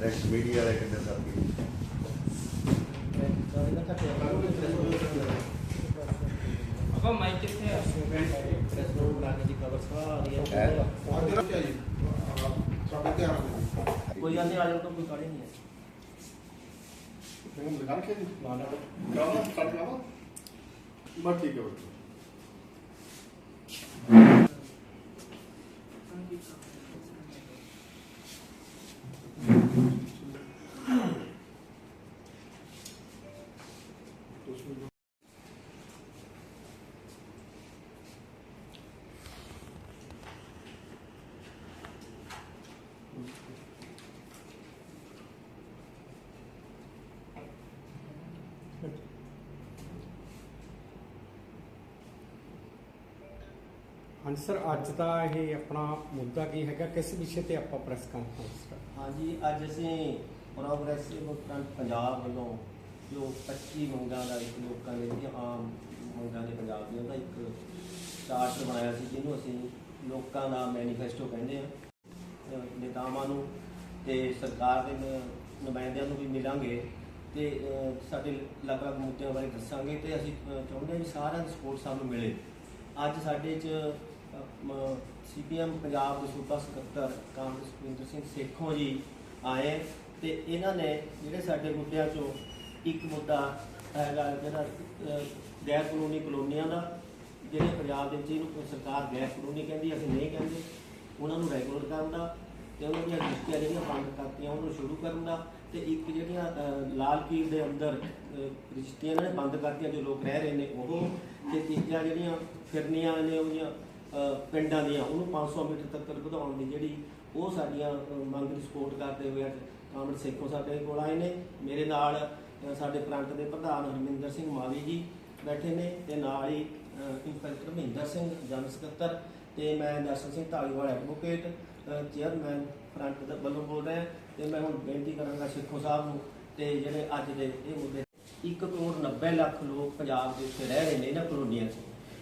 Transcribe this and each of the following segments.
Press media ਵਾਲੇ ਕਿੰਨੇ ਸਾਥੀ ਆਪਾਂ ਮਾਈਕ ਕਿੱਥੇ ਆ? ਕੋਈ ਗੱਲ ਨਹੀਂ ਆ ਜਾਓ ਤਾਂ ਕੋਈ ਕਾੜੇ ਨਹੀਂ ਹੈ। ਬਸ ਠੀਕ ਹੈ ਹਾਂਜੀ ਸਰ ਅੱਜ ਦਾ ਇਹ ਆਪਣਾ ਮੁੱਦਾ ਕੀ ਹੈਗਾ, ਕਿਸ ਵਿਸ਼ੇ ਤੇ ਆਪਾਂ ਪ੍ਰੈਸ ਕਾਨਫਰੰਸ ਕਰ ਹਾਂਜੀ, ਅੱਜ ਅਸੀਂ ਪ੍ਰੋਗਰੈਸਿਵ ਫਰੰਟ ਪੰਜਾਬ ਵੱਲੋਂ, ਜੋ 25 ਮੰਗਾਂ ਦਾ ਇੱਕ ਲੋਕਾਂ ਦੇ ਜਿਹੜੀਆਂ ਆਮ ਮੰਗਾਂ ਦੇ ਪੰਜਾਬ ਦੀਆਂ ਦਾ ਇੱਕ ਚਾਰਟ ਬਣਾਇਆ ਸੀ, ਜਿਹਨੂੰ ਅਸੀਂ ਲੋਕਾਂ ਦਾ ਮੈਨੀਫੈਸਟੋ ਕਹਿੰਦੇ ਆ ਨੇਤਾਵਾਂ ਨੂੰ ਤੇ ਸਰਕਾਰ ਦੇ ਨੁਮਾਇੰਦਿਆਂ ਨੂੰ ਵੀ ਮਿਲਾਂਗੇ ਤੇ ਸਾਡੇ ਅਲੱਗ-ਅਲੱਗ ਮੁੱਦਿਆਂ ਬਾਰੇ ਦੱਸਾਂਗੇ ਤੇ ਅਸੀਂ ਚਾਹੁੰਦੇ ਹਾਂ ਵੀ ਸਾਰਿਆਂ ਦੀ ਸਪੋਰਟ ਸਾਨੂੰ ਮਿਲੇ। ਅੱਜ ਸਾਡੇ ਚ ਸੀਪੀਐਮ ਪੰਜਾਬ ਦੇ ਸੂਬਾ ਸਕੱਤਰ ਕਾਂਗਰਸ ਸੁਖਵਿੰਦਰ ਸਿੰਘ ਸੇਖੋਂ ਜੀ ਆਏ ਤੇ ਇਹਨਾਂ ਨੇ ਜਿਹੜੇ ਸਾਡੇ ਮੁੱਦਿਆਂ ਚੋਂ ਇੱਕ ਮੁੱਦਾ ਹੈਗਾ ਜਿਹੜਾ ਗੈਰ ਕਾਨੂੰਨੀ ਕਲੋਨੀਆਂ ਦਾ, ਜਿਹੜੇ ਪੰਜਾਬ ਦੇ ਵਿੱਚ ਇਹਨੂੰ ਸਰਕਾਰ ਗੈਰ ਕਾਨੂੰਨੀ ਕਹਿੰਦੀ ਅਸੀਂ ਨਹੀਂ ਕਹਿੰਦੇ, ਉਹਨਾਂ ਨੂੰ ਰੈਗੂਲਰ ਕਰਨ ਦਾ ਤੇ ਉਹਨਾਂ ਦੀਆਂ ਰਜਿਸਟਰੀਆਂ ਜਿਹੜੀਆਂ ਬੰਦ ਕਰਤੀਆਂ, ਉਹਨੂੰ ਸ਼ੁਰੂ ਕਰਨ ਦਾ ਤੇ ਇੱਕ ਜਿਹੜੀਆਂ ਲਾਲ ਕੀਰ ਦੇ ਅੰਦਰ ਰਿਸਤੀਆਂ ਇਹਨਾਂ ਨੇ ਬੰਦ ਕਰਤੀਆਂ, ਜੋ ਲੋਕ ਰਹਿ ਰਹੇ ਨੇ ਉਹ ਤੇ ਤੀਜਾ ਜਿਹੜੀਆਂ ਫਿਰਨੀਆਂ ਨੇ ਉਹਦੀਆਂ ਪਿੰਡਾਂ ਦੀਆਂ, ਉਹਨੂੰ 500 ਮੀਟਰ ਤੱਕ ਵਧਾਉਣ ਦੀ ਜਿਹੜੀ ਉਹ ਸਾਡੀਆਂ ਮੰਗ ਦੀ ਸਪੋਰਟ ਕਰਦੇ ਹੋਏ ਅੱਜ ਕਾਮਰ ਸੇਖੋਂ ਸਾਡੇ ਕੋਲ ਆਏ ਨੇ। ਮੇਰੇ ਨਾਲ ਸਾਡੇ ਫਰੰਟ ਦੇ ਪ੍ਰਧਾਨ ਹਰਮਿੰਦਰ ਸਿੰਘ ਮਾਵੀ ਜੀ ਬੈਠੇ ਨੇ ਤੇ ਨਾਲ ਹੀ ਇੰਸਪੈਕਟਰ ਮਹਿੰਦਰ ਸਿੰਘ ਜਨ ਸਕੱਤਰ ਤੇ ਮੈਂ Darshan Singh Dhaliwal advocate chairman front ਦੇ ਵੱਲੋਂ ਬੋਲ ਰਿਹਾ। ਤੇ ਮੈਂ ਹੁਣ ਬੇਨਤੀ ਕਰਾਂਗਾ ਸਿੱਖੋ ਸਾਹਿਬ ਨੂੰ ਤੇ ਜਿਹੜੇ ਅੱਜ ਦੇ ਇਹ ਮੁੱਦੇ 1 ਕਰੋੜ 90 ਲੱਖ ਲੋਕ ਪੰਜਾਬ ਦੇ ਉੱਤੇ ਰਹਿ ਰਹੇ ਨੇ ਇਹਨਾਂ ਕਲੋਨੀਆਂ 'ਚ।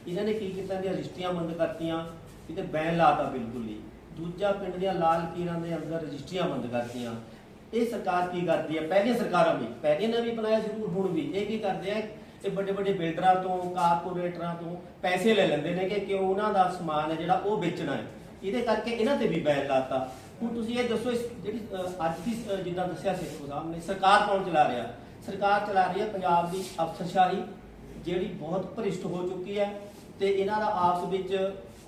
ਇਹਨਾਂ ਨੇ ਕੀ ਕੀਤਾ ਦੀਆਂ ਰਜਿਸਟਰੀਆਂ ਬੰਦ ਕਰਤੀਆਂ, ਕਿਤੇ ਬੈਨ ਲਾਤਾ ਬਿਲਕੁਲ ਹੀ। ਦੂਜਾ ਪਿੰਡ ਦੀਆਂ ਲਾਲ ਕੀਰਾਂ ਦੇ ਅੰਦਰ ਰਜਿਸਟਰੀਆਂ ਬੰਦ ਕਰਤੀਆਂ। ਇਹ ਸਰਕਾਰ ਕੀ ਕਰਦੀ ਹੈ? ਪਹਿਲੀਆਂ ਸਰਕਾਰਾਂ ਵੀ, ਪਹਿਲੀਆਂ ਨੇ ਵੀ ਬਣਾਇਆ ਜ਼ਰੂਰ ਹੁਣ ਵੀ। ਇਹ ਕੀ ਕਰਦੇ ਆ? ਇਹ ਵੱਡੇ ਵੱਡੇ ਬਿਲਡਰਾਂ ਤੋਂ, ਕਾਰਪੋਰੇਟਰਾਂ ਤੋਂ ਪੈਸੇ ਲੈ ਲੈਂਦੇ ਨੇ ਕਿ ਕਿਉਂ ਉਹਨਾਂ ਦਾ ਸਮਾਨ ਹੈ ਜਿਹੜਾ ਉਹ ਵੇਚਣਾ ਹੈ। ਇਹਦੇ ਕਰਕੇ ਇਹਨਾਂ ਤੇ ਵੀ ਬੈਨ ਲਾਤਾ ਹੁਣ ਤੁਸੀਂ ਇਹ ਦੱਸੋ ਜਿਹੜੀ ਅੱਜ ਦੀ ਜਿੱਦਾਂ ਦੱਸਿਆ ਸੇਖੋ ਸਾਹਿਬ ਨੇ ਸਰਕਾਰ ਕੌਣ ਚਲਾ ਰਿਹਾ? ਸਰਕਾਰ ਚਲਾ ਰਹੀ ਹੈ ਪੰਜਾਬ ਦੀ ਅਫਸਰਸ਼ਾਹੀ ਜਿਹੜੀ ਬਹੁਤ ਭ੍ਰਿਸ਼ਟ ਹੋ ਚੁੱਕੀ ਹੈ ਤੇ ਇਹਨਾਂ ਦਾ ਆਪਸ ਵਿੱਚ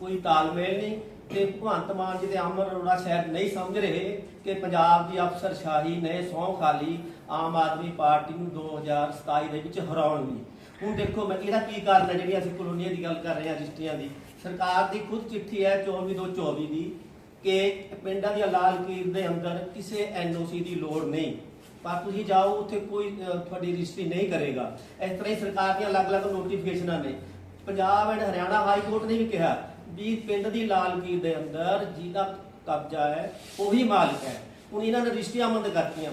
ਕੋਈ ਤਾਲਮੇਲ ਨਹੀਂ ਤੇ ਭਗਵੰਤ ਮਾਨ ਜੀ ਦੇ ਅਮਰ ਅਰੋੜਾ ਸ਼ਾਇਦ ਨਹੀਂ ਸਮਝ ਰਹੇ ਕਿ ਪੰਜਾਬ ਦੀ ਅਫਸਰਸ਼ਾਹੀ ਨੇ ਸਹੁੰ ਖਾਲੀ ਆਮ ਆਦਮੀ ਪਾਰਟੀ ਨੂੰ 2027 ਦੇ ਵਿੱਚ ਹਰਾਉਣ ਲਈ। ਹੁਣ ਦੇਖੋ ਮੈਂ ਇਹਦਾ ਕੀ ਕਾਰਨ ਹੈ ਜਿਹੜੀ ਅਸੀਂ ਕਲੋਨੀਆਂ ਦੀ ਗੱਲ ਕਰ ਰਹੇ ਹਾਂ ਰਜਿਸਟਰੀਆਂ ਦੀ। ਸਰਕਾਰ ਦੀ ਖੁਦ ਚਿੱਠੀ ਹੈ 24224 ਦੀ ਕਿ ਪਿੰਡਾਂ ਦੀਆਂ ਲਾਲ ਕੀਰ ਦੇ ਅੰਦਰ ਕਿਸੇ ਐਨਓਸੀ ਦੀ ਲੋੜ ਨਹੀਂ। ਪਰ ਤੁਸੀਂ ਜਾਓ, ਉੱਥੇ ਕੋਈ ਤੁਹਾਡੀ ਰਜਿਸਟਰੀ ਨਹੀਂ ਕਰੇਗਾ। ਇਸ ਤਰ੍ਹਾਂ ਹੀ ਸਰਕਾਰ ਦੀਆਂ ਅਲੱਗ-ਅਲੱਗ ਨੋਟੀਫਿਕੇਸ਼ਨਾਂ ਨੇ। Punjab and Haryana high court ਨੇ ਵੀ ਕਿਹਾ, ਵੀ ਪਿੰਡ ਦੀ ਲਾਲ ਕੀਰ ਦੇ ਅੰਦਰ ਜਿਹਦਾ ਕਬਜ਼ਾ ਹੈ, ਉਹੀ ਮਾਲਕ ਹੈ। ਹੁਣ ਇਹਨਾਂ ਨੇ ਰਜਿਸਟਰੀਆਂ ਬੰਦ ਕਰਤੀਆਂ।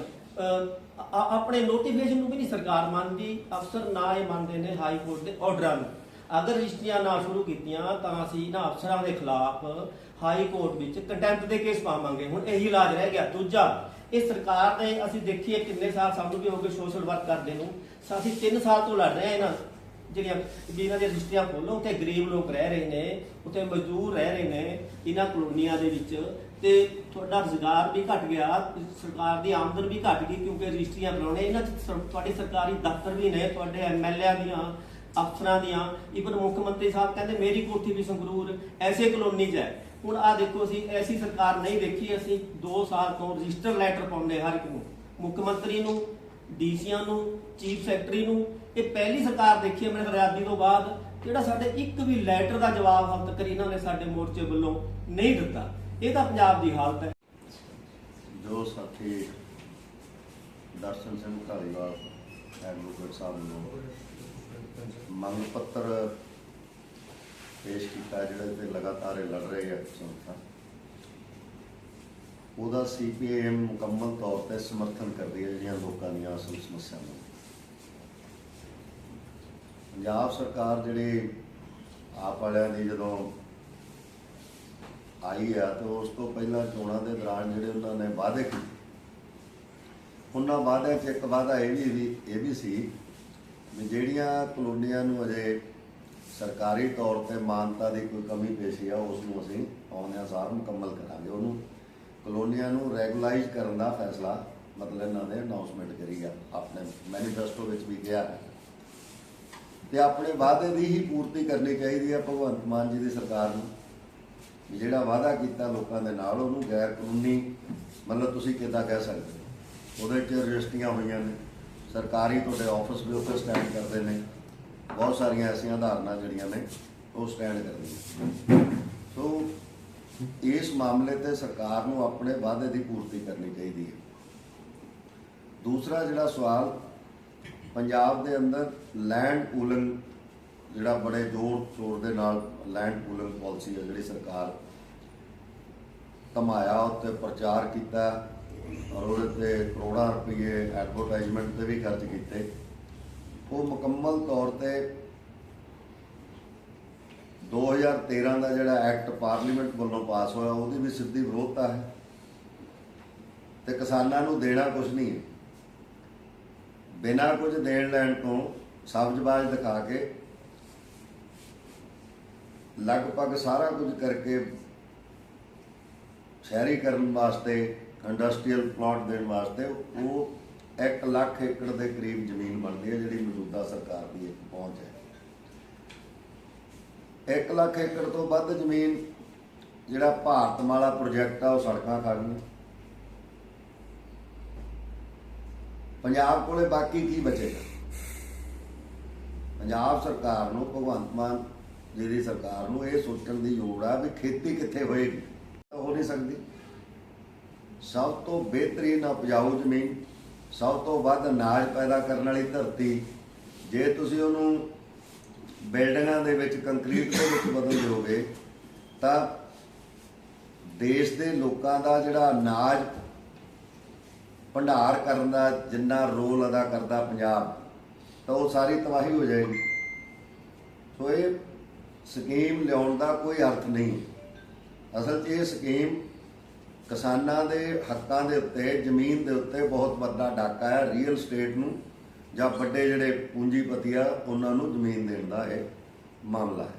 ਆਪਣੇ ਨੋਟੀਫਿਕੇਸ਼ਨ ਨੂੰ ਵੀ ਨਹੀਂ ਸਰਕਾਰ ਮੰਨਦੀ। ਅਫਸਰ ਨਾ ਇਹ ਮੰਨਦੇ ਨੇ ਹਾਈ ਕੋਰਟ ਦੇ ਆਰਡਰਾਂ ਨੂੰ। ਅਗਰ ਰਜਿਸਟਰੀਆਂ ਨਾ ਸ਼ੁਰੂ ਕੀਤੀਆਂ, ਤਾਂ ਅਸੀਂ ਇਹਨਾਂ ਅਫਸਰਾਂ ਦੇ ਖਿਲਾਫ ਹਾਈ ਕੋਰਟ ਵਿੱਚ ਕੰਟੈਂਪਟ ਦੇ ਕੇਸ ਪਾਵਾਂਗੇ। ਹੁਣ ਇਹੀ ਇਲਾਜ ਰਹਿ ਗਿਆ। ਦੂਜਾ ਇਹ ਸਰਕਾਰ ਨੇ ਅਸੀਂ ਦੇਖੀਏ ਕਿੰਨੇ ਸਾਲ ਸਾਨੂੰ ਵੀ ਹੋ ਗਏ ਸੋਸ਼ਲ ਵਰਕ ਕਰਦੇ ਨੂੰ। ਅਸੀਂ 3 ਸਾਲ ਤੋਂ ਲੜ ਰਹੇ ਹਾਂ ਇਹਨਾਂ ਜਿਹੜੀਆਂ ਵੀ ਇਹਨਾਂ ਦੀਆਂ ਰਜਿਸਟਰੀਆਂ ਖੋਲੋ ਉੱਥੇ ਗਰੀਬ ਲੋਕ ਰਹਿ ਰਹੇ ਨੇ, ਉੱਥੇ ਮਜ਼ਦੂਰ ਰਹਿ ਰਹੇ ਨੇ ਇਹਨਾਂ ਕਲੋਨੀਆਂ ਦੇ ਵਿੱਚ। ਤੇ ਤੁਹਾਡਾ ਰੁਜ਼ਗਾਰ ਵੀ ਘਟ ਗਿਆ, ਸਰਕਾਰ ਦੀ ਆਮਦਨ ਵੀ ਘਟ ਗਈ ਕਿਉਂਕਿ ਰਜਿਸਟਰੀਆਂ ਬਣਾਉਣੇ ਇਹਨਾਂ 'ਚ ਤੁਹਾਡੇ ਸਰਕਾਰੀ ਦਫ਼ਤਰ ਵੀ ਨੇ, ਤੁਹਾਡੇ ਐਮਐਲਏ ਦੀਆਂ, ਅਫਸਰਾਂ ਦੀਆਂ। ਇਵਨ ਮੁੱਖ ਮੰਤਰੀ ਸਾਹਿਬ ਕਹਿੰਦੇ, ਮੇਰੀ ਕੋਠੀ ਵੀ ਸੰਗਰੂਰ, ਐਸੇ ਕਲੋਨੀ 'ਚ ਹੈ। ਹੁਣ ਆ ਦੇਖੋ ਅਸੀਂ ਐਸੀ ਸਰਕਾਰ ਨਹੀਂ ਦੇਖੀ, ਅਸੀਂ 2 ਸਾਲ ਤੋਂ ਰਜਿਸਟਰ ਲੈਟਰ ਪਾਉਂਦੇ ਹਰ ਇੱਕ ਨੂੰ। ਮੁੱਖ ਮੰਤਰੀ ਨੂੰ, ਡੀਸੀਆਂ ਨੂੰ, ਚੀਫ ਸੈਕਟਰੀ ਨੂੰ, ਇਹ ਪਹਿਲੀ ਸਰਕਾਰ ਦੇਖੀ ਹੈ ਮੇਰੇ ਆਜ਼ਾਦੀ ਤੋਂ ਬਾਅਦ, ਜਿਹੜਾ ਸਾਡੇ ਇੱਕ ਵੀ ਲੈਟਰ ਦਾ ਜਵਾਬ ਹੱਦ ਤੱਕ ਇਹਨਾਂ ਨੇ ਸਾਡੇ ਮੋਰਚੇ ਵੱਲੋਂ ਨਹੀਂ ਦਿੱਤਾ। ਇਹ ਤਾਂ ਪੰਜਾਬ ਦੀ ਹਾਲਤ ਹੈ। ਜੋ ਸਾਥੀ ਦਰਸ਼ਨ ਸਿੰਘ ਢਾਲੀਵਾਲ ਐਡਵੋਕੇਟ ਸਾਹਿਬ ਨੂੰ ਮੰਗ ਪੱਤਰ ਪੇਸ਼ ਕੀਤਾ ਜਿਹੜੇ ਤੇ ਲਗਾਤਾਰ ਇਹ ਲੜ ਰਹੇ ਆ ਸੰਸਥਾ ਉਹਦਾ ਸੀਪੀਐਮ ਮੁਕੰਮਲ ਤੌਰ ਤੇ ਸਮਰਥਨ ਕਰਦੀ ਹੈ ਜਿਹੜੀਆਂ ਲੋਕਾਂ ਦੀਆਂ ਅਸਲ ਸਮੱਸਿਆਵਾਂ ਪੰਜਾਬ ਸਰਕਾਰ ਜਿਹੜੀ ਆਪ ਵਾਲਿਆਂ ਦੀ ਜਦੋਂ ਆਈ ਆ ਤੇ ਉਸ ਤੋਂ ਪਹਿਲਾਂ ਚੋਣਾਂ ਦੇ ਦੌਰਾਨ ਜਿਹੜੇ ਉਹਨਾਂ ਨੇ ਵਾਅਦੇ ਕੀਤੇ, ਉਹਨਾਂ ਵਾਅਦਿਆਂ 'ਚ ਇੱਕ ਵਾਅਦਾ ਇਹ ਵੀ ਇਹ ਵੀ ਸੀ ਵੀ ਜਿਹੜੀਆਂ ਕਲੋਨੀਆਂ ਨੂੰ ਅਜੇ ਸਰਕਾਰੀ ਤੌਰ ਤੇ ਮਾਨਤਾ ਦੀ ਕੋਈ ਕਮੀ ਪੇਸ਼ੀ ਆ ਉਸ ਨੂੰ ਅਸੀਂ ਆਉਂਦਿਆਂ ਸਾਰ ਮੁਕੰਮਲ ਕਰਾਂਗੇ। ਉਹਨੂੰ ਕਲੋਨੀਆਂ ਨੂੰ ਰੈਗੂਲਾਈਜ਼ ਕਰਨ ਦਾ ਫੈਸਲਾ, ਮਤਲਬ ਇਹਨਾਂ ਨੇ ਅਨਾਉਂਸਮੈਂਟ ਕਰੀ ਆ, ਆਪਣੇ ਮੈਨੀਫੈਸਟੋ ਵਿੱਚ ਵੀ ਕਿਹਾ। ਹੈ ਤੇ ਆਪਣੇ ਵਾਅਦੇ ਦੀ ਹੀ ਪੂਰਤੀ ਕਰਨੀ ਚਾਹੀਦੀ ਹੈ ਭਗਵੰਤ ਮਾਨ ਜੀ ਦੀ ਸਰਕਾਰ ਨੂੰ। ਜਿਹੜਾ ਵਾਅਦਾ ਕੀਤਾ ਲੋਕਾਂ ਦੇ ਨਾਲ, ਉਹਨੂੰ ਗੈਰ ਕਾਨੂੰਨੀ, ਮਤਲਬ ਤੁਸੀਂ ਕਿੱਦਾਂ ਕਹਿ ਸਕਦੇ ਹੋ? ਉਹਦੇ 'ਚ ਰਜਿਸਟਰੀਆਂ ਹੋਈਆਂ ਨੇ। ਸਰਕਾਰੀ ਤੁਹਾਡੇ ਆਫਿਸ ਵੀ ਉੱਤੇ ਸਟੈਂਡ ਕਰਦੇ ਨੇ। ਬਹੁਤ ਸਾਰੀਆਂ ਐਸੀਆਂ ਧਾਰਨਾ ਜਿਹੜੀਆਂ ਨੇ, ਉਹ ਸਟੈਂਡ ਕਰਦੀਆਂ ਸੋ ਇਸ ਮਾਮਲੇ ਤੇ ਸਰਕਾਰ ਨੂੰ ਆਪਣੇ ਵਾਅਦੇ ਦੀ ਪੂਰਤੀ ਕਰਨੀ ਚਾਹੀਦੀ ਹੈ। ਦੂਸਰਾ ਜਿਹੜਾ ਸਵਾਲ, ਪੰਜਾਬ ਦੇ ਅੰਦਰ ਲੈਂਡ ਪੂਲਿੰਗ ਜਿਹੜਾ ਬੜੇ ਜ਼ੋਰ ਸ਼ੋਰ ਦੇ ਨਾਲ ਲੈਂਡ ਪੂਲਿੰਗ ਪਾਲਿਸੀ ਹੈ ਜਿਹੜੀ ਸਰਕਾਰ ਕਮਾਇਆ ਉੱਤੇ ਪ੍ਰਚਾਰ ਕੀਤਾ ਔਰ ਉਹਦੇ ਤੇ ਕਰੋੜਾਂ ਰੁਪਏ ਐਡਵਰਟਾਈਜ਼ਮੈਂਟ ਤੇ ਵੀ ਖਰਚ ਕੀਤੇ। ਉਹ ਮੁਕੰਮਲ ਤੌਰ ਤੇ 2013 ਦਾ ਜਿਹੜਾ ਐਕਟ ਪਾਰਲੀਮੈਂਟ ਵੱਲੋਂ ਪਾਸ ਹੋਇਆ, ਉਹਦੀ ਵੀ ਸਿੱਧੀ ਵਿਰੋਧਤਾ ਹੈ ਤੇ ਕਿਸਾਨਾਂ ਨੂੰ ਦੇਣਾ ਕੁਝ ਨਹੀਂ ਹੈ। ਬਿਨਾਂ ਕੁਝ ਦੇਣ ਲੈਣ ਤੋਂ ਸਬਜ਼ਬਾਜ਼ ਦਿਖਾ ਕੇ ਲਗਭਗ ਸਾਰਾ ਕੁਝ ਕਰਕੇ ਸ਼ਹਿਰੀਕਰਨ ਵਾਸਤੇ ਇੰਡਸਟਰੀਅਲ ਪਲਾਟ ਦੇਣ ਵਾਸਤੇ ਉਹ 1 ਲੱਖ ਏਕੜ ਦੇ ਕਰੀਬ ਜ਼ਮੀਨ ਬਣਦੀ ਹੈ, ਜਿਹੜੀ ਮੌਜੂਦਾ ਸਰਕਾਰ ਦੀ ਇੱਕ ਪਹੁੰਚ ਹੈ। 1 ਲੱਖ ਏਕੜ ਤੋਂ ਵੱਧ ਜ਼ਮੀਨ ਜਿਹੜਾ ਭਾਰਤਮਾਲਾ ਪ੍ਰੋਜੈਕਟ ਆ, ਉਹ ਸੜਕਾਂ ਖੜ ਗਈਆਂ ਪੰਜਾਬ ਕੋਲੇ ਬਾਕੀ ਕੀ ਬਚੇਗਾ? ਪੰਜਾਬ ਸਰਕਾਰ ਨੂੰ, ਭਗਵੰਤ ਮਾਨ ਜੀ ਦੀ ਸਰਕਾਰ ਨੂੰ ਇਹ ਸੋਚਣ ਦੀ ਲੋੜ ਆ ਵੀ ਖੇਤੀ ਕਿੱਥੇ ਹੋਏਗੀ। ਹੋ ਨਹੀਂ ਸਕਦੀ। ਸਭ ਤੋਂ ਬਿਹਤਰੀਨ ਉਪਜਾਊ ਜ਼ਮੀਨ ਸਭ ਤੋਂ ਵੱਧ ਅਨਾਜ ਪੈਦਾ ਕਰਨ ਵਾਲੀ ਧਰਤੀ, ਜੇ ਤੁਸੀਂ ਉਹਨੂੰ ਬਿਲਡਿੰਗਾਂ ਦੇ ਵਿੱਚ, ਕੰਕਰੀਟ ਦੇ ਵਿੱਚ ਬਦਲ ਦਿਓਗੇ, ਤਾਂ ਦੇਸ਼ ਦੇ ਲੋਕਾਂ ਦਾ ਜਿਹੜਾ ਅਨਾਜ ਭੰਡਾਰ ਕਰਨ ਦਾ ਜਿੰਨਾ ਰੋਲ ਅਦਾ ਕਰਦਾ ਪੰਜਾਬ, ਤਾਂ ਉਹ ਸਾਰੀ ਤਬਾਹੀ ਹੋ ਜਾਏਗੀ। ਸੋ ਇਹ ਸਕੀਮ ਲਿਆਉਣ ਦਾ ਕੋਈ ਅਰਥ ਨਹੀਂ। ਅਸਲ 'ਚ ਇਹ ਸਕੀਮ ਕਿਸਾਨਾਂ ਦੇ ਹੱਕਾਂ ਦੇ ਉੱਤੇ, ਜ਼ਮੀਨ ਦੇ ਉੱਤੇ ਬਹੁਤ ਵੱਡਾ ਡਾਕਾ ਹੈ ਰੀਅਲ ਸਟੇਟ ਨੂੰ, ਜਾਂ ਵੱਡੇ ਜਿਹੜੇ ਪੂੰਜੀਪਤੀ ਆ, ਉਹਨਾਂ ਨੂੰ ਜ਼ਮੀਨ ਦੇਣ ਦਾ ਇਹ ਮਾਮਲਾ ਹੈ।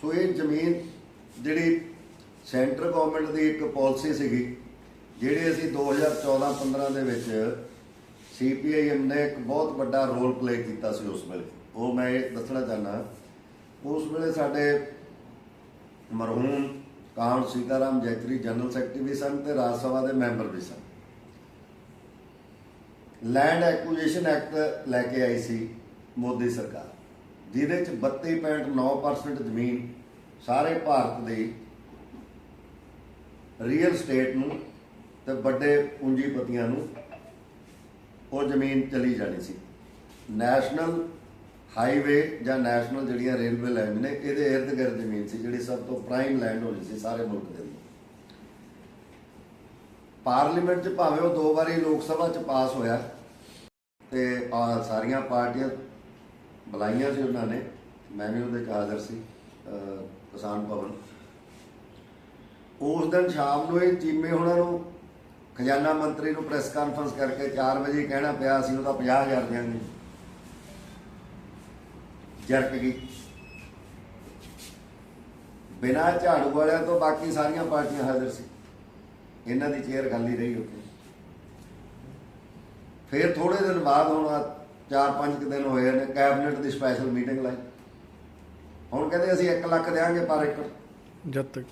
ਸੋ ਇਹ ਜ਼ਮੀਨ ਜਿਹੜੀ ਸੈਂਟਰ ਗਵਰਨਮੈਂਟ ਦੀ ਇੱਕ ਪਾਲਿਸੀ ਸੀਗੀ, ਜਿਹੜੇ ਅਸੀਂ 2014-15 ਦੇ ਵਿੱਚ ਸੀਪੀਆਈਐਮ ਨੇ ਇੱਕ ਬਹੁਤ ਵੱਡਾ ਰੋਲ ਪਲੇ ਕੀਤਾ ਸੀ ਉਸ ਵੇਲੇ। ਉਹ ਮੈਂ ਇਹ ਦੱਸਣਾ ਚਾਹਨਾ ਉਸ ਵੇਲੇ ਸਾਡੇ ਮਰਹੂਮ comrade Sitaram, Yechury, general secretary ਵੀ ਸਨ ਤੇ ਰਾਜ ਸਭਾ ਦੇ ਮੈਂਬਰ ਵੀ ਸਨ। ਲੈਂਡ ਐਕੁਜੀਸ਼ਨ ਐਕਟ ਲੈ ਕੇ ਆਈ ਸੀ ਮੋਦੀ ਸਰਕਾਰ। ਜਿਹਦੇ ਚ 32.9% ਜ਼ਮੀਨ ਸਾਰੇ ਭਾਰਤ ਦੀ ਰੀਅਲ ਸਟੇਟ ਨੂੰ ਤੇ ਵੱਡੇ ਪੂੰਜੀਪਤੀਆਂ ਨੂੰ ਉਹ ਜ਼ਮੀਨ ਚਲੀ ਜਾਣੀ ਸੀ। ਨੈਸ਼ਨਲ ਹਾਈਵੇ ਜਾਂ ਨੈਸ਼ਨਲ ਜਿਹੜੀਆਂ ਰੇਲਵੇ ਲਾਈਨ ਨੇ, ਇਹਦੇ ਇਰਦ ਗਿਰਦ ਜ਼ਮੀਨ ਸੀ ਜਿਹੜੀ ਸਭ ਤੋਂ ਪ੍ਰਾਈਮ ਲੈਂਡ ਹੋਣੀ ਸੀ ਸਾਰੇ ਮੁਲਕ ਦੇ ਅੰਦਰ। ਪਾਰਲੀਮੈਂਟ 'ਚ ਭਾਵੇਂ ਉਹ ਦੋ ਵਾਰੀ ਲੋਕ ਸਭਾ 'ਚ ਪਾਸ ਹੋਇਆ ਤੇ ਸਾਰੀਆਂ ਪਾਰਟੀਆਂ ਬੁਲਾਈਆਂ ਸੀ ਉਹਨਾਂ ਨੇ, ਮੈਂ ਵੀ ਉਹਦੇ 'ਚ ਹਾਜ਼ਰ ਸੀ ਕਿਸਾਨ ਭਵਨ। ਉਸ ਦਿਨ ਸ਼ਾਮ ਨੂੰ ਇਹ ਚੀਮੇ ਉਹਨਾਂ ਨੂੰ, ਖਜ਼ਾਨਾ ਮੰਤਰੀ ਨੂੰ ਪ੍ਰੈਸ ਕਾਨਫਰੰਸ ਕਰਕੇ 4 ਵਜੇ ਕਹਿਣਾ ਪਿਆ ਸੀ, ਉਹਦਾ 50000 ਦਿਆਂਗੇ ਜਰਕ ਗਈ। ਬਿਨਾਂ ਝਾੜੂ ਵਾਲਿਆਂ ਤੋਂ ਬਾਕੀ ਸਾਰੀਆਂ ਪਾਰਟੀਆਂ ਹਾਜ਼ਰ ਸੀ। ਇਹਨਾਂ ਦੀ ਚੇਅਰ ਖਾਲੀ ਰਹੀ ਉੱਥੇ। ਫਿਰ ਥੋੜੇ ਦਿਨ ਬਾਅਦ ਹੁਣ 4-5 ਦਿਨ ਹੋਏ ਨੇ ਕੈਬਨਿਟ ਦੀ ਸਪੈਸ਼ਲ ਮੀਟਿੰਗ ਲਾਈ। ਹੁਣ ਕਹਿੰਦੇ ਅਸੀਂ 1 ਲੱਖ ਦੇਾਂਗੇ ਪਰ ਏਕੜ। ਜਦ ਤੱਕ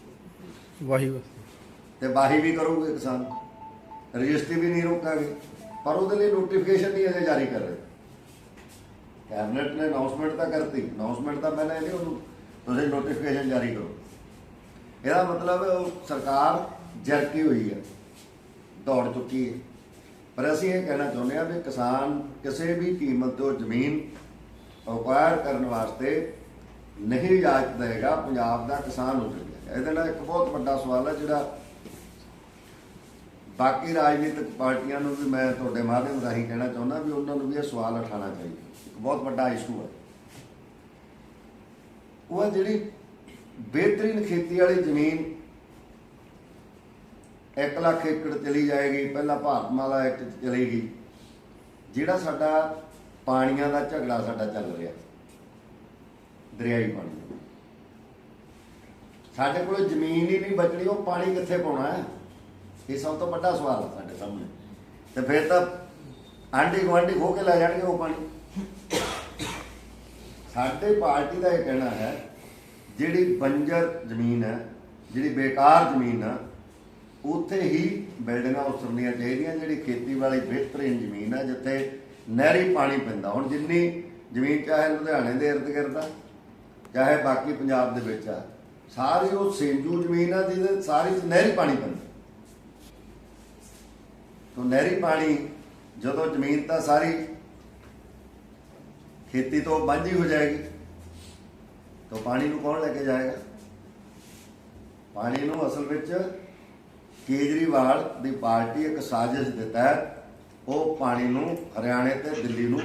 ਵਾਹੀ ਤੇ ਬਾਹੀ ਵੀ ਕਰੋਗੇ ਕਿਸਾਨ। ਰਜਿਸਟਰੀ ਵੀ ਨਹੀਂ ਰੋਕਾਂਗੇ। ਪਰ ਉਹਦੇ ਲਈ ਨੋਟੀਫਿਕੇਸ਼ਨ ਨਹੀਂ ਅਜੇ ਜਾਰੀ ਕਰ ਰਹੇ ਕੈਬਨਿਟ ਨੇ ਅਨਾਉਂਸਮੈਂਟ ਤਾਂ ਕਰਤੀ। ਅਨਾਉਂਸਮੈਂਟ ਤਾਂ ਪਹਿਲਾਂ ਨਹੀਂ ਉਹਨੂੰ ਤੁਸੀਂ ਨੋਟੀਫਿਕੇਸ਼ਨ ਜਾਰੀ ਕਰੋ। ਇਹਦਾ ਮਤਲਬ ਉਹ ਸਰਕਾਰ ਜਰਕੀ ਹੋਈ ਹੈ। ਦੌੜ ਚੁੱਕੀ ਹੈ। ਪਰ ਅਸੀਂ ਇਹ ਕਹਿਣਾ ਚਾਹੁੰਦੇ ਹਾਂ ਵੀ ਕਿਸਾਨ ਕਿਸੇ ਵੀ ਕੀਮਤ ਤੋਂ ਜ਼ਮੀਨ ਅਕਵਾਇਰ ਕਰਨ ਵਾਸਤੇ ਨਹੀਂ ਇਜਾਜ਼ਤ ਦੇਗਾ ਪੰਜਾਬ ਦਾ ਕਿਸਾਨ ਉੱਜੜ ਗਿਆ। ਇਹਦੇ ਨਾਲ ਇੱਕ ਬਹੁਤ ਵੱਡਾ ਸਵਾਲ ਹੈ ਜਿਹੜਾ ਬਾਕੀ ਰਾਜਨੀਤਿਕ ਪਾਰਟੀਆਂ ਨੂੰ ਵੀ ਮੈਂ ਤੁਹਾਡੇ ਮਾਧਿਅਮ ਰਾਹੀਂ ਕਹਿਣਾ ਚਾਹੁੰਦਾ ਵੀ ਉਹਨਾਂ ਨੂੰ ਵੀ ਇਹ ਸਵਾਲ ਉਠਾਉਣਾ ਚਾਹੀਦਾ। ਬਹੁਤ ਵੱਡਾ ਇਸ਼ੂ ਹੈ। ਉਹ ਹੈ ਜਿਹੜੀ ਬਿਹਤਰੀਨ ਖੇਤੀ ਵਾਲੀ ਜ਼ਮੀਨ 1 ਲੱਖ ਏਕੜ ਚਲੀ ਜਾਏਗੀ, ਪਹਿਲਾਂ ਭਾਰਤਮਾਲਾ ਐਕਟ ਚਲੇਗੀ, ਜਿਹੜਾ ਸਾਡਾ ਪਾਣੀਆਂ ਦਾ ਝਗੜਾ ਸਾਡਾ ਚੱਲ ਰਿਹਾ, ਦਰਿਆਈ ਪਾਣੀ ਸਾਡੇ ਕੋਲ ਜ਼ਮੀਨ ਹੀ ਨਹੀਂ ਬਚਣੀ, ਉਹ ਪਾਣੀ ਕਿੱਥੇ ਪਾਉਣਾ ਹੈ? ਇਹ ਸਭ ਤੋਂ ਵੱਡਾ ਸਵਾਲ ਹੈ ਸਾਡੇ ਸਾਹਮਣੇ। ਤੇ ਫਿਰ ਤਾਂ ਆਂਢੀ ਗੁਆਂਢੀ ਖੋ ਕੇ ਲੈ ਜਾਣਗੇ ਉਹ ਪਾਣੀ। ਸਾਡੇ ਪਾਰਟੀ ਦਾ ਇਹ ਕਹਿਣਾ ਹੈ, ਜਿਹੜੀ ਬੰਜਰ ਜ਼ਮੀਨ ਹੈ, ਜਿਹੜੀ ਬੇਕਾਰ ਜ਼ਮੀਨ ਹੈ, ਉੱਥੇ ਹੀ ਬਿਲਡਿੰਗਾਂ ਉਸਰਨੀਆਂ ਚਾਹੀਦੀਆਂ, ਜਿਹੜੀ ਖੇਤੀ ਵਾਲੀ ਬਿਹਤਰੀਨ ਜ਼ਮੀਨ ਹੈ, ਜਿੱਥੇ ਨਹਿਰੀ ਪਾਣੀ ਪੈਂਦਾ। ਹੁਣ ਜਿੰਨੀ ਜ਼ਮੀਨ ਚਾਹੇ ਲੁਧਿਆਣੇ ਦੇ ਇਰਦ ਗਿਰਦ ਆ, ਚਾਹੇ ਬਾਕੀ ਪੰਜਾਬ ਦੇ ਵਿੱਚ ਆ, ਸਾਰੀ ਉਹ ਸਿੰਜੂ ਜ਼ਮੀਨ ਆ, ਜਿਹਦੇ ਸਾਰੀ ਚ ਨਹਿਰੀ ਪਾਣੀ ਪੈਂਦਾ। ਤੋਂ ਨਹਿਰੀ ਪਾਣੀ ਜਦੋਂ ਜ਼ਮੀਨ ਤਾਂ ਸਾਰੀ ਖੇਤੀ ਤੋਂ ਵਾਂਝੀ ਹੋ ਜਾਏਗੀ, ਤਾਂ ਪਾਣੀ ਨੂੰ ਕੌਣ ਲੈ ਕੇ ਜਾਏਗਾ? ਪਾਣੀ ਨੂੰ ਅਸਲ ਵਿੱਚ ਕੇਜਰੀਵਾਲ ਦੀ ਪਾਰਟੀ ਇੱਕ ਸਾਜ਼ਿਸ਼ ਦਿੱਤਾ ਤਹਿਤ ਉਹ ਪਾਣੀ ਨੂੰ ਹਰਿਆਣੇ ਤੇ ਦਿੱਲੀ ਨੂੰ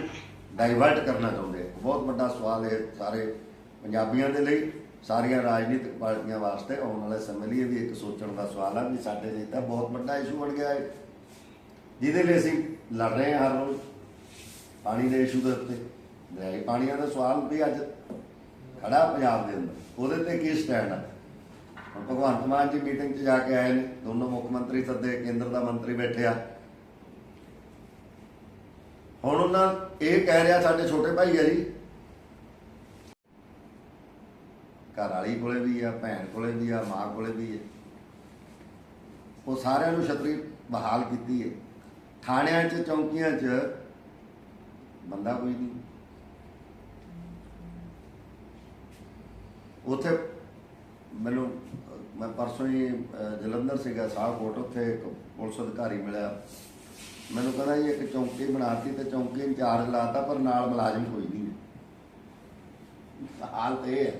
ਡਾਈਵਰਟ ਕਰਨਾ ਚਾਹੁੰਦੇ ਬਹੁਤ ਵੱਡਾ ਸਵਾਲ ਹੈ ਸਾਰੇ ਪੰਜਾਬੀਆਂ ਦੇ ਲਈ, ਸਾਰੀਆਂ ਰਾਜਨੀਤਿਕ ਪਾਰਟੀਆਂ ਵਾਸਤੇ ਆਉਣ ਵਾਲੇ ਸਮੇਂ ਲਈ ਇਹ ਵੀ ਇੱਕ ਸੋਚਣ ਦਾ ਸਵਾਲ ਹੈ ਵੀ ਸਾਡੇ ਲਈ ਤਾਂ ਬਹੁਤ ਵੱਡਾ ਇਸ਼ੂ ਬਣ ਗਿਆ ਹੈ ਜਿਹਦੇ ਲਈ ਅਸੀਂ ਲੜ ਰਹੇ ਹਾਂ ਹਰ ਰੋਜ਼, ਪਾਣੀ ਦੇ ਇਸ਼ੂ ਦੇ ਉੱਤੇ। ਦਰਿਆਈ ਪਾਣੀਆਂ ਦਾ ਸਵਾਲ ਵੀ ਅੱਜ ਖੜਾ ਪੰਜਾਬ ਦੇ ਅੰਦਰ। ਉਹਦੇ ਤੇ ਕੀ ਸਟੈਂਡ ਆ? ਹੁਣ ਭਗਵੰਤ ਮਾਨ ਜੀ ਮੀਟਿੰਗ 'ਚ ਜਾ ਕੇ ਆਏ ਨੇ, ਦੋਨੋਂ ਮੁੱਖ ਮੰਤਰੀ ਸੱਦੇ, ਕੇਂਦਰ ਦਾ ਮੰਤਰੀ ਬੈਠਿਆ ਹੁਣ ਉਹਨਾਂ ਇਹ ਕਹਿ ਰਿਹਾ ਸਾਡੇ ਛੋਟੇ ਭਾਈ ਆ ਜੀ, ਘਰ ਵਾਲੀ ਕੋਲੇ ਵੀ ਆ, ਭੈਣ ਕੋਲੇ ਵੀ ਆ, ਮਾਂ ਕੋਲੇ ਵੀ ਹੈ ਉਹ ਸਾਰਿਆਂ ਨੂੰ ਛਤਰੀ ਬਹਾਲ ਕੀਤੀ ਹੈ ਥਾਣਿਆਂ 'ਚ, ਚੌਂਕੀਆਂ 'ਚ ਬੰਦਾ ਕੋਈ ਨਹੀਂ। ਉੱਥੇ ਮੈਨੂੰ, ਮੈਂ ਪਰਸੋਂ ਹੀ ਜਲੰਧਰ ਸੀਗਾ ਸਾਹਕੋਟ ਉੱਥੇ ਇੱਕ ਪੁਲਿਸ ਅਧਿਕਾਰੀ ਮਿਲਿਆ। ਮੈਨੂੰ ਕਹਿੰਦਾ ਜੀ, ਇੱਕ ਚੌਂਕੀ ਬਣਾਤੀ ਤੇ ਚੌਂਕੀ ਇੰਚਾਰਜ ਲਾਤਾ ਪਰ ਨਾਲ ਮੁਲਾਜ਼ਮ ਕੋਈ ਨਹੀਂ ਹਾਲਤ ਇਹ ਹੈ,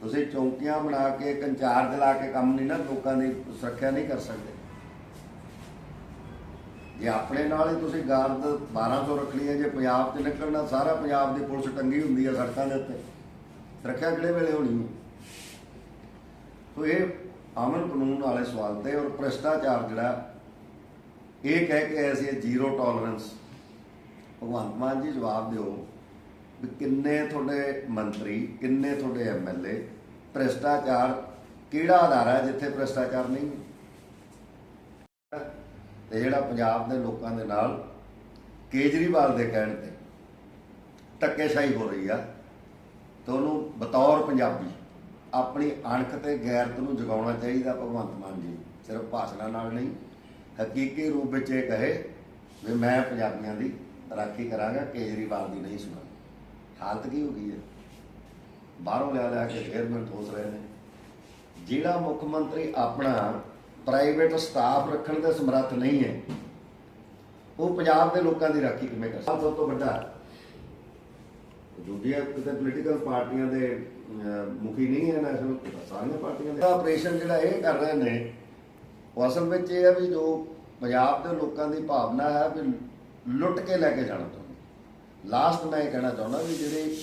ਤੁਸੀਂ ਚੌਂਕੀਆਂ ਬਣਾ ਕੇ, ਇੱਕ ਇੰਚਾਰਜ ਲਾ ਕੇ ਕੰਮ ਨਹੀਂ ਨਾ, ਲੋਕਾਂ ਦੀ ਸੁਰੱਖਿਆ ਨਹੀਂ ਕਰ ਸਕਦੇ। ਜੇ ਆਪਣੇ ਨਾਲ ਹੀ ਤੁਸੀਂ ਗਾਰਡ 1200 ਰੱਖਣੀ ਹੈ, ਜੇ ਪੰਜਾਬ 'ਚ ਨਿਕਲਣਾ, ਸਾਰਾ ਪੰਜਾਬ ਦੀ ਪੁਲਿਸ ਟੰਗੀ ਹੁੰਦੀ ਹੈ ਸੜਕਾਂ ਦੇ ਉੱਤੇ। ਸੁਰੱਖਿਆ ਕਿਹੜੇ ਵੇਲੇ ਹੋਣੀ? ਹੈ ਸੋ ਇਹ ਅਮਨ ਕਾਨੂੰਨ ਵਾਲੇ ਸਵਾਲ ਤੇ ਔਰ ਭ੍ਰਿਸ਼ਟਾਚਾਰ ਜਿਹੜਾ, ਇਹ ਕਹਿ ਕੇ ਅਸੀਂ ਜ਼ੀਰੋ ਟੋਲਰੈਂਸ ਭਗਵੰਤ ਮਾਨ ਜੀ ਜਵਾਬ ਦਿਓ ਵੀ ਕਿੰਨੇ ਤੁਹਾਡੇ ਮੰਤਰੀ, ਕਿੰਨੇ ਤੁਹਾਡੇ ਐਮਐਲਏ ਭ੍ਰਿਸ਼ਟਾਚਾਰ ਕਿਹੜਾ ਆਧਾਰ ਹੈ ਜਿੱਥੇ ਭ੍ਰਿਸ਼ਟਾਚਾਰ ਨਹੀਂ? ਹੈ ਤੇ ਜਿਹੜਾ ਪੰਜਾਬ ਦੇ ਲੋਕਾਂ ਦੇ ਨਾਲ ਕੇਜਰੀਵਾਲ ਦੇ ਕਹਿਣ ਤੇ ਧੱਕੇਸ਼ਾਹੀ ਹੋ ਰਹੀ ਆ। ਤੇ ਉਹਨੂੰ ਬਤੌਰ ਪੰਜਾਬੀ, ਆਪਣੀ ਅਣਖ ਤੇ ਗੈਰਤ ਨੂੰ ਜਗਾਉਣਾ ਚਾਹੀਦਾ ਭਗਵੰਤ ਮਾਨ ਜੀ, ਸਿਰਫ ਭਾਸ਼ਣਾਂ ਨਾਲ ਨਹੀਂ, ਹਕੀਕੀ ਰੂਪ ਵਿੱਚ ਇਹ ਕਹੇ ਵੀ ਮੈਂ ਪੰਜਾਬੀਆਂ ਦੀ ਰਾਖੀ ਕਰਾਂਗਾ, ਕੇਜਰੀਵਾਲ ਦੀ ਨਹੀਂ ਸੁਣਾਂਗਾ। ਹਾਲਤ ਕੀ ਹੋ ਗਈ ਹੈ? ਬਾਹਰੋਂ ਲਿਆ ਲਿਆ ਕੇ ਚੇਅਰਮੈਨ ਠੋਸ ਰਹੇ ਨੇ। ਜਿਹੜਾ ਮੁੱਖ ਮੰਤਰੀ ਆਪਣਾ ਪ੍ਰਾਈਵੇਟ ਸਟਾਫ ਰੱਖਣ ਦੇ ਸਮਰੱਥ ਨਹੀਂ ਹੈ, ਉਹ ਪੰਜਾਬ ਦੇ ਲੋਕਾਂ ਦੀ ਰਾਖੀ ਕਿਵੇਂ ਕਰ ਸਕਦਾ? ਸਭ ਤੋਂ ਵੱਡਾ ਦੂਜੀਆਂ ਕਿਤੇ ਪੋਲੀਟੀਕਲ ਪਾਰਟੀਆਂ ਦੇ ਮੁਖੀ ਨਹੀਂ ਹੈ ਨੈਸ਼ਨਲ ਸਾਰੀਆਂ ਪਾਰਟੀਆਂ ਦੇ। ਆਪਰੇਸ਼ਨ ਜਿਹੜਾ ਇਹ ਕਰ ਰਹੇ ਨੇ, ਉਹ ਅਸਲ ਵਿੱਚ ਇਹ ਹੈ ਵੀ ਜੋ ਪੰਜਾਬ ਦੇ ਲੋਕਾਂ ਦੀ ਭਾਵਨਾ ਹੈ ਵੀ ਲੁੱਟ ਕੇ ਲੈ ਕੇ ਜਾਣਾ ਚਾਹੁੰਦੇ ਲਾਸਟ ਮੈਂ ਇਹ ਕਹਿਣਾ ਚਾਹੁੰਦਾ ਵੀ ਜਿਹੜੇ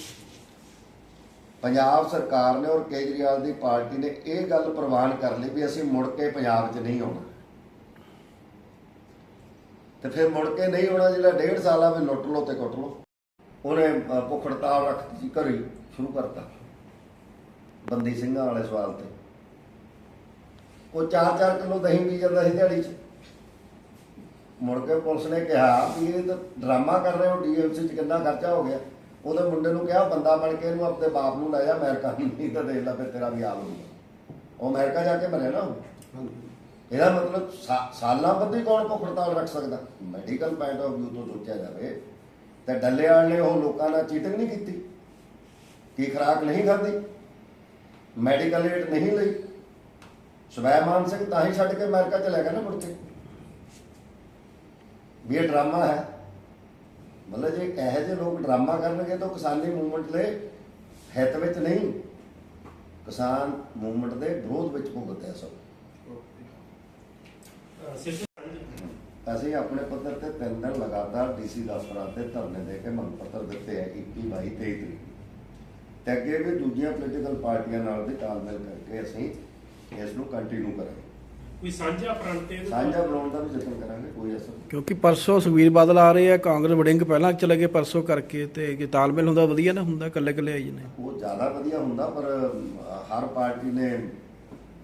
ਪੰਜਾਬ ਸਰਕਾਰ ਨੇ ਔਰ ਕੇਜਰੀਵਾਲ ਦੀ ਪਾਰਟੀ ਨੇ ਇਹ ਗੱਲ ਪ੍ਰਵਾਨ ਕਰ ਲਈ ਵੀ ਅਸੀਂ ਮੁੜ ਕੇ ਪੰਜਾਬ 'ਚ ਨਹੀਂ ਆਉਣਾ। ਤੇ ਫਿਰ ਮੁੜ ਕੇ ਨਹੀਂ ਆਉਣਾ ਜਿਹੜਾ ਡੇਢ ਸਾਲ ਆ ਵੀ ਲੁੱਟ ਲਓ ਤੇ ਕੁੱਟ ਲਓ। ਉਹਨੇ ਭੁੱਖ ਹੜਤਾਲ ਰੱਖਤੀ ਸੀ ਘਰੀ ਸ਼ੁਰੂ ਕਰਤਾ। ਬੰਦੀ ਸਿੰਘਾਂ ਵਾਲੇ ਸਵਾਲ ਤੇ। ਉਹ 4-4 ਕਿਲੋ ਦਹੀਂ ਪੀ ਜਾਂਦਾ ਸੀ ਦਿਹਾੜੀ 'ਚ। ਮੁੜ ਕੇ ਪੁਲਿਸ ਨੇ ਕਿਹਾ ਵੀ ਇਹ ਤਾਂ ਡਰਾਮਾ ਕਰ ਰਹੇ ਹੋ ਡੀਐਮਸੀ 'ਚ ਕਿੰਨਾ ਖਰਚਾ ਹੋ ਗਿਆ। ਉਹਦੇ ਮੁੰਡੇ ਨੂੰ ਕਿਹਾ ਬੰਦਾ ਬਣ ਕੇ ਇਹਨੂੰ ਆਪਣੇ ਬਾਪ ਨੂੰ ਲੈ ਜਾ ਅਮਰੀਕਾ ਨਹੀਂ ਤਾਂ ਦੇਖ ਲੈ ਫਿਰ ਤੇਰਾ ਵੀ ਹਾਲ ਹੋਊਗਾ। ਉਹ ਅਮਰੀਕਾ ਜਾ ਕੇ ਮਰਿਆ ਨਾ ਉਹ। ਇਹਦਾ ਮਤਲਬ ਸਾਲਾਂ ਬੱਧੀ ਕੌਣ ਭੁੱਖ ਹੜਤਾਲ ਰੱਖ ਸਕਦਾ? ਮੈਡੀਕਲ ਪੁਆਇੰਟ ਆਫ View ਤੋਂ ਸੋਚਿਆ ਜਾਵੇ ਤੇ ਡੱਲੇਵਾਲ ਨੇ ਉਹ ਲੋਕਾਂ ਨਾਲ ਚੀਟਿੰਗ ਨਹੀਂ ਕੀਤੀ। ਕੀ ਖਰਾਕ ਨਹੀਂ ਖਾਧੀ? ਮੈਡੀਕਲ ਏਡ ਨਹੀਂ ਲਈ। ਸਵੈਮਾਨ ਸਿੰਘ ਤਾਂ ਹੀ ਛੱਡ ਕੇ ਅਮਰੀਕਾ ਚਲਾ ਗਿਆ ਨਾ ਮੁੜ ਕੇ। ਵੀ ਇਹ ਡਰਾਮਾ ਹੈ। ਮਤਲਬ ਜੇ ਇਹੋ ਜਿਹੇ ਲੋਕ ਡਰਾਮਾ ਕਰਨਗੇ ਤਾਂ ਕਿਸਾਨੀ ਮੂਵਮੈਂਟ ਦੇ ਹਿੱਤ ਵਿੱਚ ਨਹੀਂ। ਕਿਸਾਨ ਮੂਵਮੈਂਟ ਦੇ ਵਿਰੋਧ ਵਿੱਚ ਭੁਗਤਦੇ ਆ ਸਭ ਅਸੀਂ ਆਪਣੇ ਪੱਧਰ ਤੇ ਤਿੰਨ ਦਿਨ ਲਗਾਤਾਰ ਡੀਸੀ ਦਫ਼ਤਰਾਂ ਤੇ ਧਰਨੇ ਦੇ ਕੇ ਮੰਗ ਪੱਤਰ ਦਿੱਤੇ ਹੈ 21 22 23 ਤਰੀਕ ਤੇ ਅੱਗੇ ਵੀ ਦੂਜੀਆਂ ਪੋਲੀਟੀਕਲ ਪਾਰਟੀਆਂ ਨਾਲ ਵੀ ਤਾਲਮੇਲ ਕਰਕੇ ਅਸੀਂ ਇਸ ਨੂੰ ਕੰਟੀਨਿਊ ਕਰਾਂਗੇ। ਕੋਈ ਸਾਂਝਾ ਪ੍ਰਣ ਤੇ ਸਾਂਝਾ ਬਣਾਉਣ ਦਾ ਵੀ ਯਤਨ ਕਰਾਂਗੇ ਕੋਈ ਅਸਰ। ਕਿਉਂਕਿ ਪਰਸੋਂ ਸੁਖਵੀਰ ਬਾਦਲ ਆ ਰਹੇ ਆ ਕਾਂਗਰਸ ਵੜਿੰਗ ਪਹਿਲਾਂ ਚਲੇ ਗਏ ਪਰਸੋਂ ਕਰਕੇ ਤੇ ਕਿ ਤਾਲਮੇਲ ਹੁੰਦਾ ਵਧੀਆ ਨਾ ਹੁੰਦਾ ਇਕੱਲੇ ਇਕੱਲੇ ਆਈ ਨੇ ਉਹ ਜ਼ਿਆਦਾ ਵਧੀਆ ਹੁੰਦਾ ਪਰ ਹਰ ਪਾਰਟੀ ਨੇ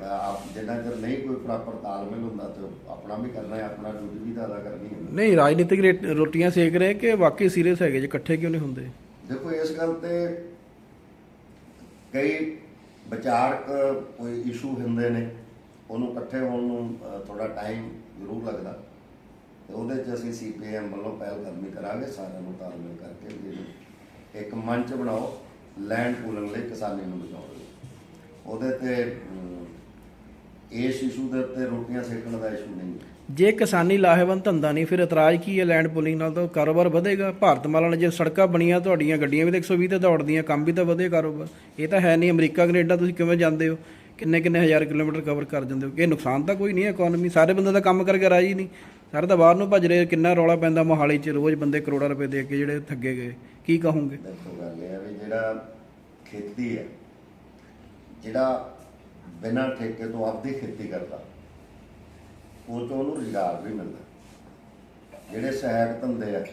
ਆਪ ਜਿੰਨਾ ਚਿਰ ਨਹੀਂ ਕੋਈ ਪ੍ਰੋਪਰ ਤਾਲਮੇਲ ਹੁੰਦਾ ਤੇ ਆਪਣਾ ਵੀ ਕਰਨਾ ਹੈ ਆਪਣਾ ਡਿਊਟੀ ਵੀ ਤਾਂ ਅਦਾ ਕਰਨੀ ਹੈ। ਨਹੀਂ ਰਾਜਨੀਤਿਕ ਰੇਟ- ਰੋਟੀਆਂ ਸੇਕ ਰਹੇ ਕਿ ਵਾਕਈ ਸੀਰੀਅਸ ਹੈਗੇ ਜੇ ਇਕੱਠੇ ਕਿਉਂ ਨਹੀਂ ਹੁੰਦੇ? ਦੇਖੋ ਇਸ ਗੱਲ ਤੇ ਕਈ ਵਿਚਾਰਕ ਕੋਈ ਇਸ਼ੂ ਹੁੰਦੇ ਨੇ। ਉਹਨੂੰ ਇਕੱਠੇ ਹੋਣ ਨੂੰ ਥੋੜਾ ਟਾਈਮ ਜ਼ਰੂਰ ਲੱਗਦਾ। ਤੇ ਉਹਦੇ 'ਚ ਅਸੀਂ ਸੀਪੀਐਮ ਵੱਲੋਂ ਪਹਿਲ ਕਦਮੀ ਕਰਾਂਗੇ ਸਾਰਿਆਂ ਨੂੰ ਤਾਲਮੇਲ ਕਰਕੇ ਵੀ ਇਹਨੂੰ ਇੱਕ ਮੰਚ ਬਣਾਓ ਲੈਂਡ ਪੂਲਿੰਗ ਲਈ ਕਿਸਾਨੀ ਨੂੰ ਬਚਾਉਣ ਲਈ। ਉਹਦੇ ਤੇ ਅਮ, ਇਸ ਇਸ਼ੂ ਦੇ ਉੱਤੇ ਰੋਟੀਆਂ ਸੇਕਣ ਦਾ ਇਸ਼ੂ ਨਹੀਂ ਹੈ। ਜੇ ਕਿਸਾਨੀ ਲਾਹੇਵੰਦ ਧੰਦਾ ਨਹੀਂ ਫਿਰ ਇਤਰਾਜ਼ ਕੀ ਹੈ ਲੈਂਡ ਪੁਲਿੰਗ ਨਾਲ? ਤਾਂ ਕਾਰੋਬਾਰ ਵਧੇਗਾ। ਭਾਰਤ ਮਾਲਾ ਨਾਲ ਜੇ ਸੜਕਾਂ ਬਣੀਆਂ ਤੁਹਾਡੀਆਂ ਗੱਡੀਆਂ ਵੀ ਤਾਂ 120 ਤੇ ਦੌੜਦੀਆਂ ਕੰਮ ਵੀ ਤਾਂ ਵਧੇ ਕਾਰੋਬਾਰ। ਇਹ ਤਾਂ ਹੈ ਨਹੀਂ ਅਮਰੀਕਾ ਕੈਨੇਡਾ ਤੁਸੀਂ ਕਿਵੇਂ ਜਾਂਦੇ ਹੋ? ਕਿੰਨੇ ਕਿੰਨੇ ਹਜ਼ਾਰ ਕਿਲੋਮੀਟਰ ਕਵਰ ਕਰ ਜਾਂਦੇ ਹੋ? ਇਹ ਨੁਕਸਾਨ ਤਾਂ ਕੋਈ ਨਹੀਂ ਹੈ ਇਕਨੋਮੀ ਸਾਰੇ ਬੰਦੇ ਦਾ ਕੰਮ ਕਰਕੇ ਰਾਜੀ ਨਹੀਂ। ਸਾਰੇ ਤਾਂ ਬਾਹਰ ਨੂੰ ਭੱਜ ਰਹੇ ਕਿੰਨਾ ਰੌਲਾ ਪੈਂਦਾ ਮੋਹਾਲੀ 'ਚ? ਰੋਜ਼ ਬੰਦੇ ਕਰੋੜਾਂ ਰੁਪਏ ਦੇ ਕੇ ਜਿਹੜੇ ਠੱਗੇ ਗਏ। ਕੀ ਕਹੋਗੇ? ਦੇਖੋ ਗੱਲ ਇਹ ਹੈ ਵੀ ਜਿਹੜਾ ਖੇਤੀ ਹੈ ਜਿਹੜਾ ਬਿਨਾਂ ਠੇਕੇ ਤੋਂ ਆਪਦੀ ਖੇਤੀ ਕਰਦਾ, ਉਹ ਤੋਂ ਉਹਨੂੰ ਰੁਜ਼ਗਾਰ ਵੀ ਮਿਲਦਾ। ਜਿਹੜੇ ਸਹਾਇਕ ਧੰਦੇ ਆ,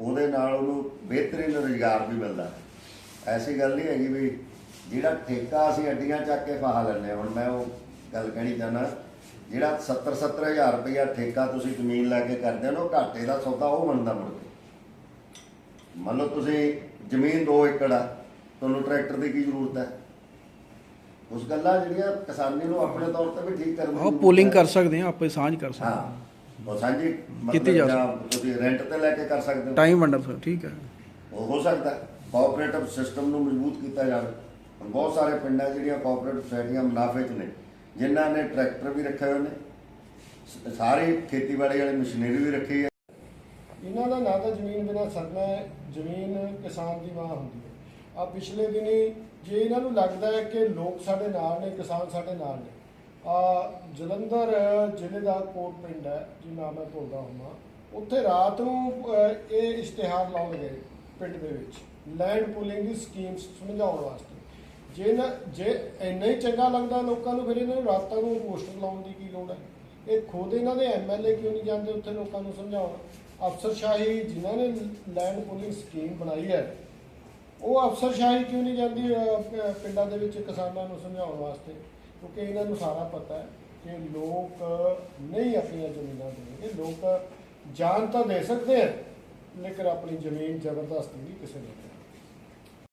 ਉਹਦੇ ਨਾਲ ਉਹਨੂੰ ਬਿਹਤਰੀਨ ਰੁਜ਼ਗਾਰ ਵੀ ਮਿਲਦਾ। ਐਸੀ ਗੱਲ ਨਹੀਂ ਹੈਗੀ ਵੀ ਜਿਹੜਾ ਠੇਕਾ ਅਸੀਂ ਅੱਡੀਆਂ ਚੱਕ ਕੇ ਫਾਹਾ ਲੈਂਦੇ ਹਾਂ। ਹੁਣ ਮੈਂ ਉਹ ਗੱਲ ਕਹਿਣੀ ਚਾਹੁੰਦਾ, ਜਿਹੜਾ 70 70000 ਰੁਪਇਆ ਠੇਕਾ ਤੁਸੀਂ ਜ਼ਮੀਨ ਲੈ ਕੇ ਕਰਦੇ ਹੋ ਨਾ ਘਾਟੇ ਦਾ ਸੌਦਾ ਉਹ ਬਣਦਾ ਮੁੜ ਕੇ। ਮੰਨ ਲਓ ਤੁਸੀਂ ਜ਼ਮੀਨ 2 ਏਕੜ ਆ, ਤੁਹਾਨੂੰ ਟਰੈਕਟਰ ਦੀ ਕੀ ਜ਼ਰੂਰਤ ਹੈ? ਉਸ ਗੱਲਾਂ ਜਿਹੜੀਆਂ ਕਿਸਾਨੀ ਨੂੰ ਆਪਣੇ ਤੌਰ ਤੇ ਵੀ ਠੀਕ ਕਰਨ ਦੀ ਉਹ ਪੋਲਿੰਗ। ਕਰ ਸਕਦੇ ਆ ਆਪੇ ਸਾਂਝ ਕਰ ਸਕਦੇ ਹਾਂ। ਉਹ ਸਾਂਝੀ ਕੀਤੀ ਜਾ ਤੁਸੀਂ ਰੈਂਟ ਤੇ ਲੈ ਕੇ ਕਰ ਸਕਦੇ ਹੋ। ਟਾਈਮ ਵੰਡਰ ਸਰ ਠੀਕ ਹੈ। ਉਹ ਹੋ ਸਕਦਾ ਕੋਆਪਰੇਟਿਵ ਸਿਸਟਮ ਨੂੰ ਮਜ਼ਬੂਤ ਕੀਤਾ ਜਾਵੇ। ਬਹੁਤ ਸਾਰੇ ਪਿੰਡਾਂ ਜਿਹੜੀਆਂ ਕੋਆਪਰੇਟਿਵ ਸੁਸਾਇਟੀਆਂ ਮੁਨਾਫੇ 'ਚ ਨੇ ਜਿਨ੍ਹਾਂ ਨੇ ਟਰੈਕਟਰ ਵੀ ਰੱਖੇ ਹੋਏ ਨੇ ਸਾਰੀ ਖੇਤੀਬਾੜੀ ਵਾਲੀ ਮਸ਼ੀਨਰੀ ਵੀ ਰੱਖੀ ਹੈ। ਇਹਨਾਂ ਦਾ ਨਾ ਤਾਂ ਜ਼ਮੀਨ ਬਿਨਾਂ ਸਰਨਾ ਹੈ ਜ਼ਮੀਨ ਕਿਸਾਨ ਦੀ ਮਾਂ ਹੁੰਦੀ ਹੈ। ਆ ਪਿਛਲੇ ਦਿਨੀ ਜੇ ਇਹਨਾਂ ਨੂੰ ਲੱਗਦਾ ਹੈ ਕਿ ਲੋਕ ਸਾਡੇ ਨਾਲ ਨੇ, ਕਿਸਾਨ ਸਾਡੇ ਨਾਲ ਨੇ, ਆ ਜਲੰਧਰ ਜ਼ਿਲ੍ਹੇ ਦਾ ਕੋਟ ਪਿੰਡ ਹੈ ਜੀ ਨਾਮ ਮੈਂ ਭੁੱਲਦਾ ਹਾਂ ਉੱਥੇ ਰਾਤ ਨੂੰ ਇਹ ਇਸ਼ਤਿਹਾਰ ਲਾਉਣ ਗਏ ਪਿੰਡ ਦੇ ਵਿੱਚ ਲੈਂਡ ਪੂਲਿੰਗ ਦੀ ਸਕੀਮ ਸਮਝਾਉਣ ਵਾਸਤੇ। ਜੇ ਨਾ, ਜੇ ਇੰਨਾ ਹੀ ਚੰਗਾ ਲੱਗਦਾ ਲੋਕਾਂ ਨੂੰ, ਫਿਰ ਇਹਨਾਂ ਨੂੰ ਰਾਤਾਂ ਨੂੰ ਪੋਸਟਰ ਲਾਉਣ ਦੀ ਕੀ ਲੋੜ ਹੈ? ਇਹ ਖੁਦ ਇਹਨਾਂ ਦੇ ਐਮਐਲਏ ਕਿਉਂ ਨਹੀਂ ਜਾਂਦੇ ਉੱਥੇ ਲੋਕਾਂ ਨੂੰ ਸਮਝਾਉਣ? ਅਫਸਰਸ਼ਾਹੀ ਜਿਨ੍ਹਾਂ ਨੇ ਲੈਂਡ ਪੂਲਿੰਗ ਸਕੀਮ ਬਣਾਈ ਹੈ ਉਹ ਅਫਸਰਸ਼ਾਹੀ ਕਿਉਂ ਨਹੀਂ ਜਾਂਦੀ ਅਹ, ਪਿੰਡਾਂ ਦੇ ਵਿੱਚ ਕਿਸਾਨਾਂ ਨੂੰ ਸਮਝਾਉਣ ਵਾਸਤੇ? ਕਿਉਂਕਿ ਇਹਨਾਂ ਨੂੰ ਸਾਰਾ ਪਤਾ ਹੈ ਕਿ ਲੋਕ ਨਹੀਂ ਆਪਣੀਆਂ ਜ਼ਮੀਨਾਂ ਦੇਣਗੇ। ਲੋਕ ਜਾਨ ਤਾਂ ਦੇ ਸਕਦੇ ਆ ਲੇਕਿਨ ਆਪਣੀ ਜ਼ਮੀਨ ਜ਼ਬਰਦਸਤੀ ਨਹੀਂ ਕਿਸੇ ਨੂੰ